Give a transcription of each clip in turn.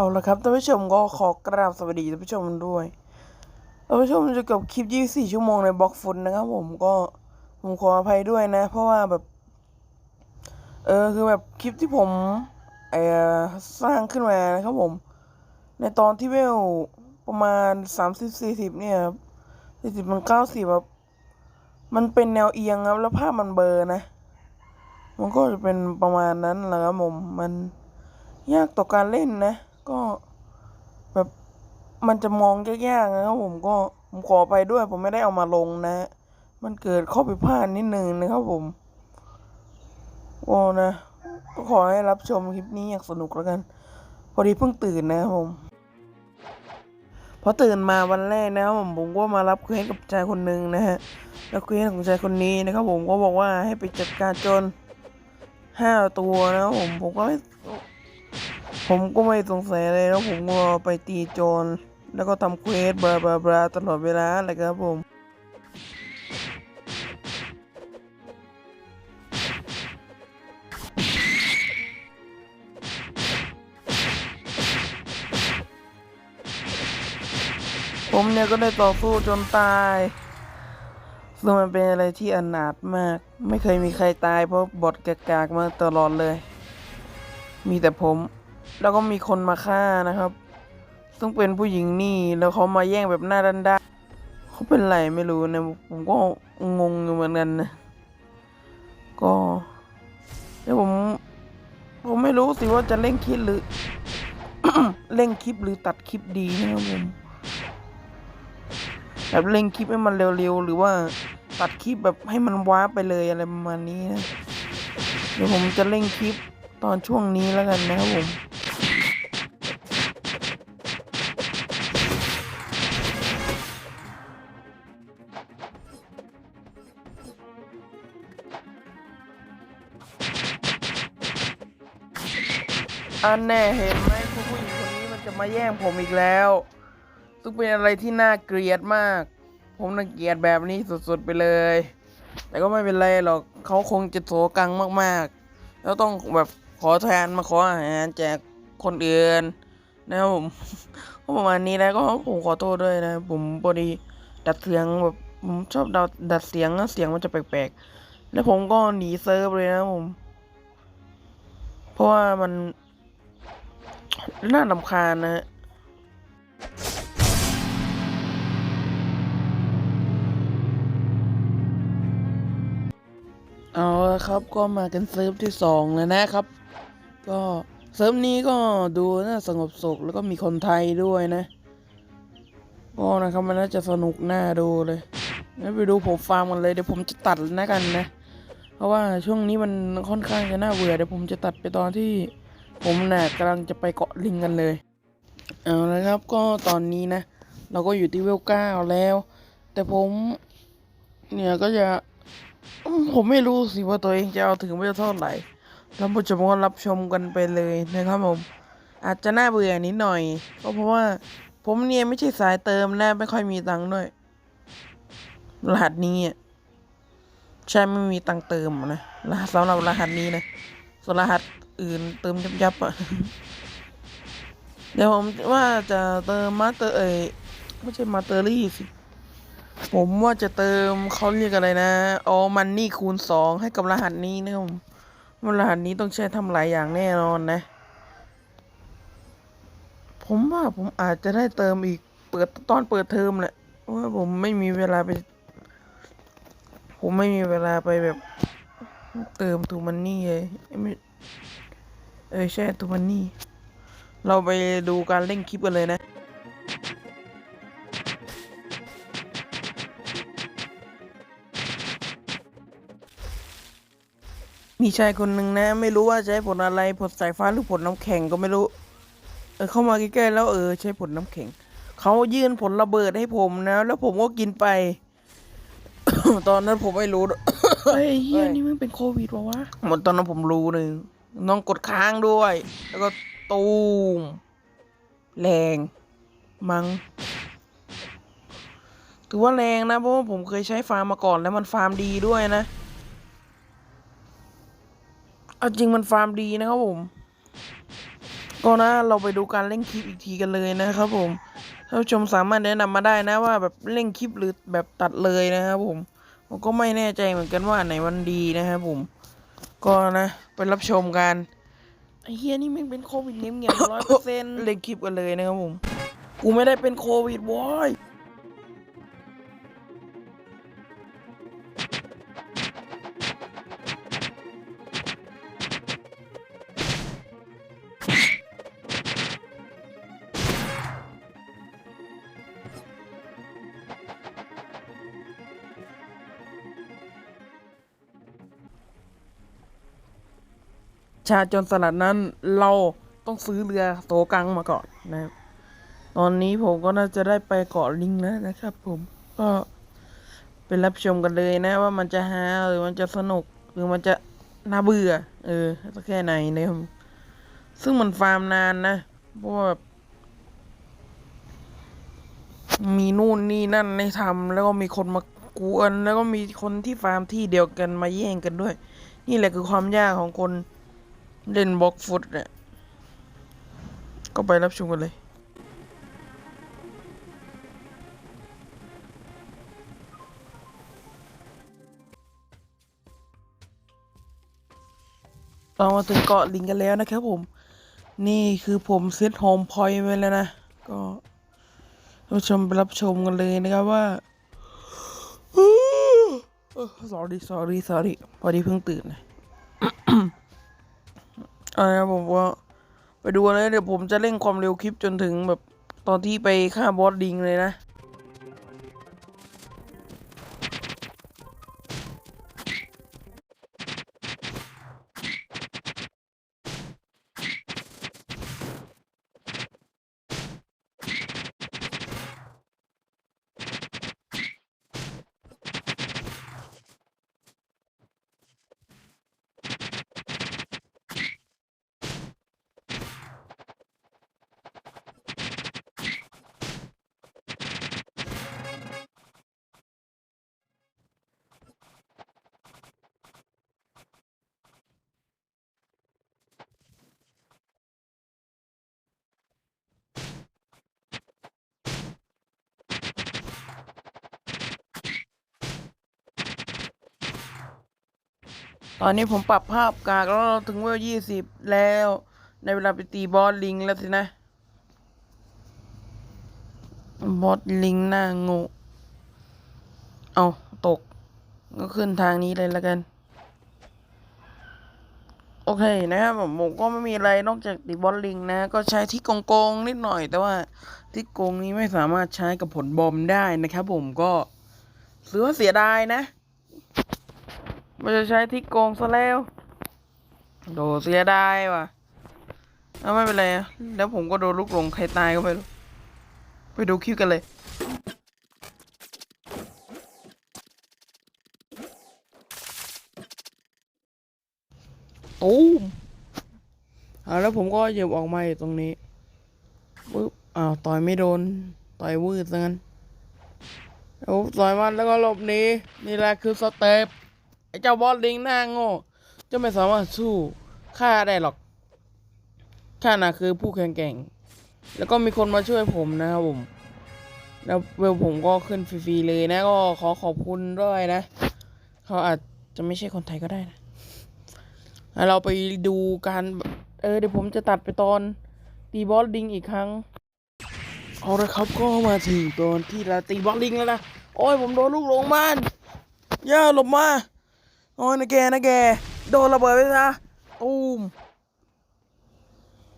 เอาละครับท่านผู้ชมก็ขอกราบสวัสดีท่านผู้ชมด้วยท่านผู้ชมจะกับคลิป 24 ชั่วโมงในบล็อกฟุตนะครับ ผมก็ผมขออภัยด้วยนะ เพราะว่าแบบ เออคือแบบคลิปที่ผมเออสร้างขึ้นมานะครับผม ในตอนที่เวลประมาณ 30-40 เนี่ยครับ40มัน90แบบมันเป็นแนวเอียงครับแล้วภาพมันเบลอนะ มันก็จะเป็นประมาณนั้นแหละครับผมมันยากต่อการเล่นนะ ก็แบบมันจะมองยากๆนะครับผมก็ผมขอไปด้วย ผมไม่ได้เอามาลงนะ มันเกิดข้อผิดพลาดนิดนึงนะครับผมโอ้นะก็ขอให้รับชมคลิปนี้อย่างสนุกแล้วกัน พอดีเพิ่งตื่นนะครับผมพอตื่นมาวันแรกนะครับผมผมก็มารับเควสกับชายคนหนึ่งนะฮะแล้วเควสของชายคนนี้นะครับผมก็บอกว่าให้ไปจัดการจนห้าตัวนะครับผมผมก็ ผมก็ไม่สงสัยเลยแล้วผมก็ไปตีโจร แล้วก็ทำเควสบลาบลาบลาตลอดเวลาเลยครับผมผมเนี่ยก็ได้ต่อสู้จนตายซึ่งมันเป็นอะไรที่อนาถมาก ไม่เคยมีใครตายเพราะบทกากๆมาตลอดเลย มีแต่ผม แล้วก็มีคนมาฆ่านะครับ ซึ่งเป็นผู้หญิงนี่แล้วเขามาแย่งแบบหน้าด้านด้านเขาเป็นไรไม่รู้นะผมก็งงอยู่เหมือนกันนะก็แล้วผมผมไม่รู้สิว่าจะเร่งคลิปหรือเร่งคลิปหรือตัดคลิปดีนะครับผมแบบเร่งคลิปให้มันเร็วๆหรือว่าตัดคลิปแบบให้มันว้าไปเลยอะไรประมาณนี้นะเดี๋ยวผมจะเร่งคลิปตอนช่วงนี้แล้วกันนะครับผม อันแน่เห็นไหมผู้หญิงคนนี้มันจะมาแย่งผมอีกแล้ว ซึ่งเป็นอะไรที่น่าเกลียดมาก ผมน่าเกลียดแบบนี้สุดๆไปเลย แต่ก็ไม่เป็นไรหรอกเขาคงจะโถกังมากๆ แล้วต้องแบบขอแทนมาขออาหารแจกคนอื่นนะครับผมก็ประมาณนี้แล้วก็ผมขอโทษด้วยนะ ผมพอดีดัดเสียงแบบผมชอบดัดดัดเสียงนะเสียงมันจะแปลกๆ แล้วผมก็หนีเซิร์ฟเลยนะผม เพราะว่ามัน น่าลำคาญนะฮะเอาละครับก็มากันเซิร์ฟที่สองแล้วนะครับ ก็เซิร์ฟนี้ก็ดูน่าสงบสุขแล้วก็มีคนไทยด้วยนะก็นะครับมันน่าจะสนุกหน่าดูเลยงั้นไปดูผมฟาร์มกันเลยเดี๋ยวผมจะตัดนะกันนะ เพราะว่าช่วงนี้มันค่อนข้างจะน่าเบื่อเดี๋ยวผมจะตัดไปตอนที่ ผมน่ะกำลังจะไปเกาะลิงกันเลย เอาละครับก็ตอนนี้นะ เราก็อยู่ที่เวลเก้าแล้ว แต่ผมเนี่ยก็จะ ผมไม่รู้สิว่าตัวเองจะเอาถึงเวลเท่าไหร่ท่านผู้ชมก็รับชมกันไปเลยนะครับผม อาจจะน่าเบื่อนิดหน่อย ก็เพราะว่าผมเนี่ยไม่ใช่สายเติมและไม่ค่อยมีตังค์ด้วยรหัสนี้อะใช่ไม่มีตังค์เติมนะรหัสสำหรับรหัสนี้นะส่วนรหัส อื่นเติมยับยับอะเดี๋ยวผมว่าจะเติมมาเตอร์เอยไม่ใช่มาเตอรี่สิ ผมว่าจะเติมเขาเรียกอะไรนะออมันนี่คูณสองให้กับรหัสนี้นะครับผมว่ารหัสนี้ต้องใช้ทำหลายอย่างแน่นอนนะ ผมว่าผมอาจจะได้เติมอีกเปิดตอนเปิดเทอมแหละเพราะว่าผมไม่มีเวลาไป ผมไม่มีเวลาไปแบบ เติมตูมันนี่เลยไม่ เออใช่ตูมันนี่ เราไปดูการเล่นคลิปกันเลยนะ มีชายคนหนึ่งนะ ไม่รู้ว่าใช้ผลอะไรผลสายฟ้าหรือผลน้ำแข็งก็ไม่รู้ เออเข้ามาใกล้ๆแล้วเออใช้ผลน้ำแข็ง เขายื่นผลระเบิดให้ผมนะ แล้วผมก็กินไป ตอนนั้นผมไม่รู้เฮ้ยเฮียนี่มันเป็นโควิดวะวะหมดตอนนั้นผมรู้หนึ่ง น้องกดค้างด้วย แล้วก็ตูมแรงมัง้งถือว่าแรงนะเพราะว่าผมเคยใช้ฟาร์มมาก่อนแล้วมันฟาร์มดีด้วยนะเอาจริงมันฟาร์มดีนะครับผม ก็นะเราไปดูการเล่นคลิปอีกทีกันเลยนะครับผมท่านผู้ชมสามารถแนะนำมาได้นะว่าแบบเล่นคลิปหรือแบบตัดเลยนะครับผมผมก็ไม่แน่ใจเหมือนกันว่าไหนมันดีนะครับผม ก็นะ ไปรับชมกันไอ้เฮียนี่แม่งเป็นโควิดเงียบเงียบร้อยเปอร์เซ็นต์เล่นคลิปกันเลยนะครับผม กูไม่ได้เป็นโควิดโว้ย ชาจนสลัดนั้นเราต้องซื้อเรือโตกังมาก่อนนะครับ ตอนนี้ผมก็น่าจะได้ไปเกาะลิงแล้วนะครับ ผมก็ไปรับชมกันเลยนะว่ามันจะฮาหรือมันจะสนุกหรือมันจะน่าเบื่อ เออแค่ไหนนะครับซึ่งมันฟาร์มนานนะเพราะว่าแบบมีนู่นนี่นั่นให้ทำแล้วก็มีคนมากวนแล้วก็มีคนที่ฟาร์มที่เดียวกันมาแย่งกันด้วย นี่แหละคือความยากของคน เล่นบล็อกฟุตเนี่ย ก็ไปรับชมกันเลยเรามาถึงเกาะลิงกันแล้วนะครับผม นี่คือผมเซตโฮมพอยต์ไว้แล้วนะ ก็ท่านผู้ชมไปรับชมกันเลยนะครับว่า sorry sorry sorry พอดีเพิ่งตื่นนะ อะไรผมว่าไปดูนเลยเดี๋ยวผมจะเร่งความเร็วคลิปจนถึงแบบตอนที่ไปฆ่าบอสดิงเลยนะ ตอนนี้ผมปรับภาพกากแล้วถึงเวลยี่สิบแล้ว ในเวลาไปตีบอสลิงแล้วสินะ บอสลิงหน้างูเอาตก ก็ขึ้นทางนี้เลยแล้วกัน โอเคนะครับผมผมก็ไม่มีอะไรนอกจากตีบอสลิงนะ ก็ใช้ที่โกงๆนิดหน่อย แต่ว่าที่โกงนี้ไม่สามารถใช้กับผลบอมได้นะครับผมก็ถือเสียดายนะ มันจะใช้ที่โกงซะแล้ว โดเสียดายว่ะแล้วไม่เป็นไรแล้วผมก็โดนลูกหลงใครตายก็ไม่รู้ ไปดูคลิปกันเลย ตูมอ่าแล้วผมก็เหยียบออกมาอยู่ตรงนี้ปึ๊บอ้าวต่อยไม่โดน ต่อยวืดซะงั้นแล้ต่อยมันแล้วก็หลบหนีนี่แหละคือสเต็ป ไอ้เจ้าบอสลิงหน้าโง่จะไม่สามารถสู้ข้าได้หรอกข้าน่ะคือผู้แข็งแกร่ง แล้วก็มีคนมาช่วยผมนะครับผม แล้วเวลผมก็ขึ้นฟรีๆเลยนะ ก็ขอขอบคุณด้วยนะ เขาอาจจะไม่ใช่คนไทยก็ได้นะเราไปดูการ เออเดี๋ยวผมจะตัดไปตอนตีบอสลิงอีกครั้ง เอาละครับก็มาถึงตอนที่เราตีบอสลิงแล้วนะ โอ้ยผมโดนลูกหลงมันย่าหลบมา โอ้ยนะแกนะแก โดนระเบิดไปซะตูม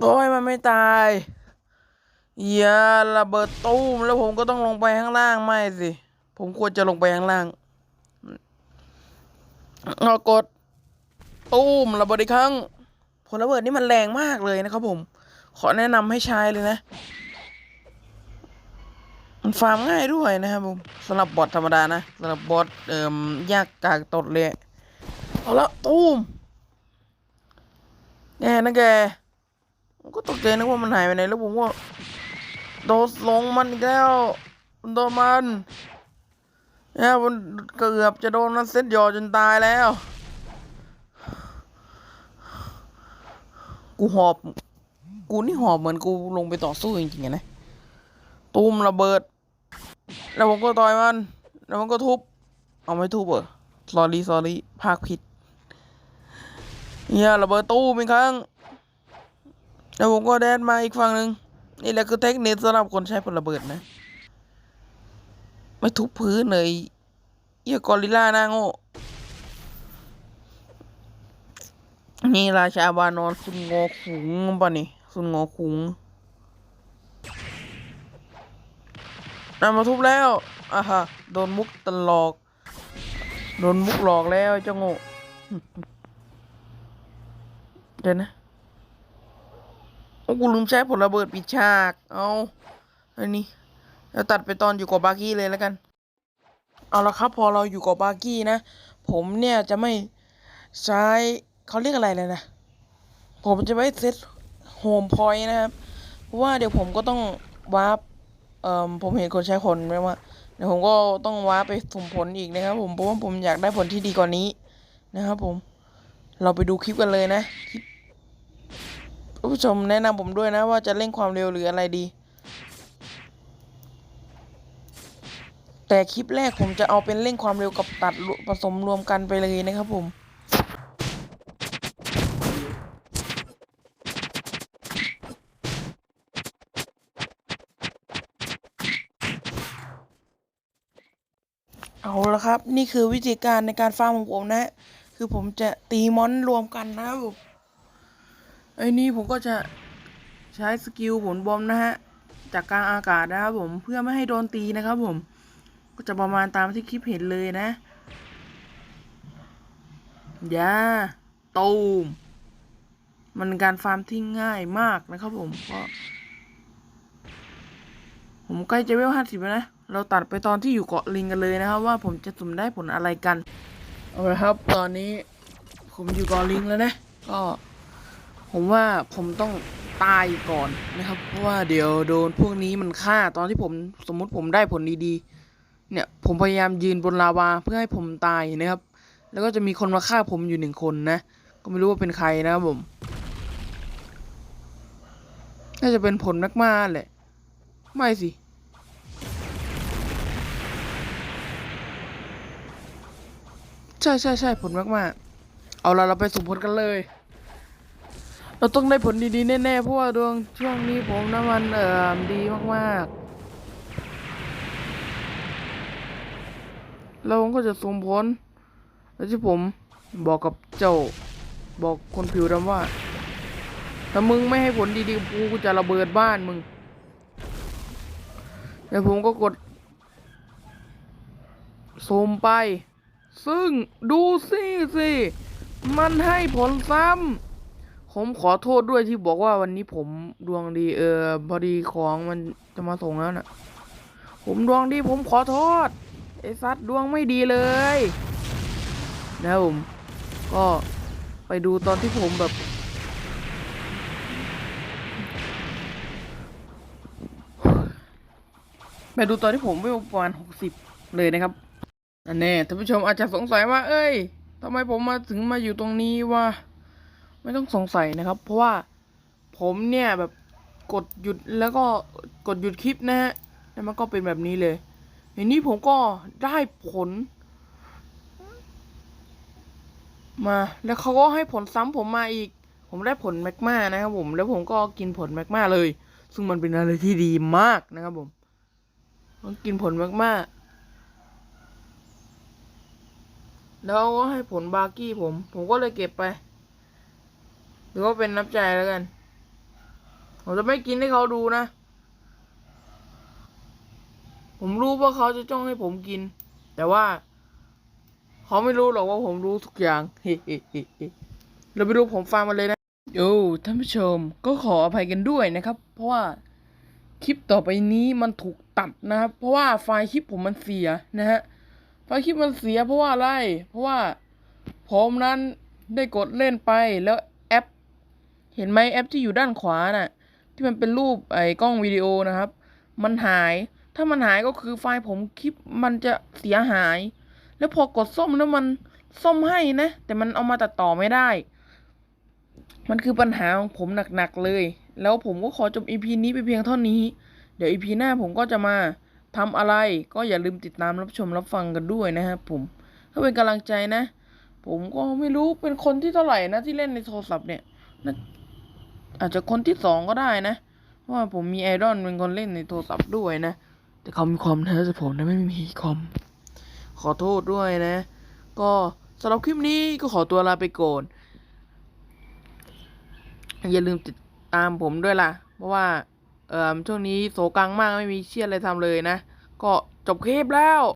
โอ้ยมันไม่ตายอย่าระเบิดตูมแล้วผมก็ต้องลงไปข้างล่างไม่สิ ผมควรจะลงไปข้างล่างเอากดตูมระเบิดอีกครั้งผลระเบิดนี่มันแรงมากเลยนะครับผม ขอแนะนำให้ใช้เลยนะ มันฟาร์มง่ายด้วยนะครับผมสำหรับบอทธรรมดานะสำหรับบอทเอ่มยากกากตดเลย เอาละตูมแกนะแกผมก็ตกใจนึกว่ามันหายไปไหนแล้วผมก็โดนลงมันอีกแล้วโดนมันเนี่ยมันเกือบจะโดนมันเซ็ตหยอจนตายแล้ว กูหอบ กูนี่หอบเหมือนกูลงไปต่อสู้จริงๆนะ ตูมระเบิด แล้วผมก็ต่อยมัน แล้วมันก็ทุบ เอาไม่ทุบเหรอ s อรี่ s อรี่ภาคผิด เนี่ยระเบิดตู้มอีกครั้ง แล้วผมก็แดนมาอีกฝั่งหนึ่งนี่แหละคือเทคนิคสำหรับคนใช้ผลระเบิดนะ ไม่ทุบพื้นเลยเหี้ยกอริล่าหน้าโง่ นี่ราชาบานอนสุนงอขุงป่ะนี่สุนงอขุงนำมาทุบแล้วอะฮะ โดนมุกตลอก โดนมุกหลอกแล้วเจ้าโง่ เดี๋ยวนะโอ้กูลืมใช้ผลระเบิดปิดฉาก เอาอันนี้แล้วตัดไปตอนอยู่กับบาร์กี้เลยแล้วกัน เอาละครับ พอเราอยู่กับบาร์กี้นะ ผมเนี่ยจะไม่ใช้เขาเรียกอะไรเลยนะ ผมจะไม่เซตโฮมพอยต์นะครับ เพราะว่าเดี๋ยวผมก็ต้องวาร์ปเอ่อผมเห็นคนใช้คนไหมว่าเดี๋ยวผมก็ต้องวาร์ปไปสุ่มผลอีกนะครับ ผมเพราะว่าผมอยากได้ผลที่ดีกว่านี้นะครับผม เราไปดูคลิปกันเลยนะคลิป ผู้ชมแนะนำผมด้วยนะว่าจะเร่งความเร็วหรืออะไรดี แต่คลิปแรกผมจะเอาเป็นเร่งความเร็วกับตัดผสมรวมกันไปเลยนะครับผมเอาละครับ นี่คือวิธีการในการฟาร์มของผมนะ คือผมจะตีมอนรวมกันนะครับผม ไอ้นี่ผมก็จะใช้สกิลผลบอมนะฮะ จากกลางอากาศนะครับผมเพื่อไม่ให้โดนตีนะครับผม ก็จะประมาณตามที่คลิปเห็นเลยนะยาตูมมันการฟาร์มที่ง่ายมากนะครับผมก็ผมใกล้จะเวลห้าสิบแล้วนะ เราตัดไปตอนที่อยู่เกาะลิงกันเลยนะครับ ว่าผมจะสุ่มได้ผลอะไรกัน เอาละครับ ตอนนี้ผมอยู่เกาะลิงแล้วนะ ก็ ผมว่าผมต้องตายก่อนนะครับ เพราะว่าเดี๋ยวโดนพวกนี้มันฆ่าตอนที่ผมสมมุติผมได้ผลดีๆ เนี่ยผมพยายามยืนบนลาวาเพื่อให้ผมตายนะครับ แล้วก็จะมีคนมาฆ่าผมอยู่หนึ่งคนนะ ก็ไม่รู้ว่าเป็นใครนะครับผม น่าจะเป็นผลมากๆแหละ ไม่สิใช่ใช่ใช่ผลมากๆ เอาละเราไปสุ่มผลกันเลย เราต้องได้ผลดีๆแน่ๆเพราะว่าดวงช่วงนี้ผมน้ำมันเอ่อดีมากๆแล้วผมก็จะสุ่มผลแล้วที่ผมบอกกับเจ้าบอกคนผิวดำว่า ถ้ามึงไม่ให้ผลดีๆกูกูจะระเบิดบ้านมึงแล้วผมก็กดซูมไป ซึ่งดูสิสิ มันให้ผลซ้ำ ผมขอโทษด้วยที่บอกว่าวันนี้ผมดวงดีเออพอดีของมันจะมาส่งแล้วน่ะ ผมดวงดีผมขอโทษไอ้ซัดดวงไม่ดีเลย นะผม ก็ไปดูตอนที่ผมแบบ ไปดูตอนที่ผมเวลประมาณหกสิบเลยนะครับ อันแน่ท่านผู้ชมอาจจะสงสัยว่า เอ้ยทำไมผมมาถึงมาอยู่ตรงนี้วะ ไม่ต้องสงสัยนะครับ เพราะว่าผมเนี่ยแบบกดหยุดแล้วก็กดหยุดคลิปนะฮะแล้วมันก็เป็นแบบนี้เลยทีนี้ผมก็ได้ผล มา แล้วเขาก็ให้ผลซ้ำผมมาอีก ผมได้ผลแมกมานะครับผม แล้วผมก็กินผลแมกมาเลย ซึ่งมันเป็นอะไรที่ดีมากนะครับผมต้องกินผลมากๆแล้วก็ให้ผลบาร์กี้ผม ผมก็เลยเก็บไป รือว่าเป็นน้ำใจแล้วกัน ผมจะไม่กินให้เขาดูนะ ผมรู้ว่าเขาจะจ้องให้ผมกิน แต่ว่า เขาไม่รู้หรอกว่าผมรู้ทุกอย่างเฮ้เราไปดูผมฟังมันเลยนะโอ้ท่านผู้ชมก็ขออภัยกันด้วยนะครับ เพราะว่าคลิปต่อไปนี้มันถูกตัดนะครับ เพราะว่าไฟล์คลิปผมมันเสียนะฮะไฟล์คลิปมันเสียเพราะว่าอะไร เพราะว่าผมนั้นได้กดเล่นไปแล้ว เห็นไหมแอปที่อยู่ด้านขวาน่ะ ที่มันเป็นรูปไอ้กล้องวิดีโอนะครับ มันหาย ถ้ามันหายก็คือไฟล์ผมคลิปมันจะเสียหาย แล้วพอกดส้มแล้วมันส้มให้นะ แต่มันเอามาตัดต่อไม่ได้ มันคือปัญหาของผมหนักๆเลย แล้วผมก็ขอจบ EP นี้ไปเพียงเท่านี้ เดี๋ยว EP หน้าผมก็จะมาทำอะไรก็อย่าลืมติดตามรับชมรับฟังกันด้วยนะครับผมถ้าเป็นกำลังใจนะ ผมก็ไม่รู้เป็นคนที่เท่าไหร่นะที่เล่นในโทรศัพท์เนี่ยน่า อาจจะคนที่สองก็ได้นะเพราะว่าผมมีไอดอลเป็นคนเล่นในโทรศัพท์ด้วยนะ แต่เขามีคอมนะแต่ผมนะไม่มีคอม ขอโทษด้วยนะ ก็สำหรับคลิปนี้ก็ขอตัวลาไปก่อน อย่าลืมติดตามผมด้วยล่ะ เพราะว่าเอ่อช่วงนี้โศกังมากไม่มีเชี่ยอะไรทำเลยนะ ก็จบคลิปแล้ว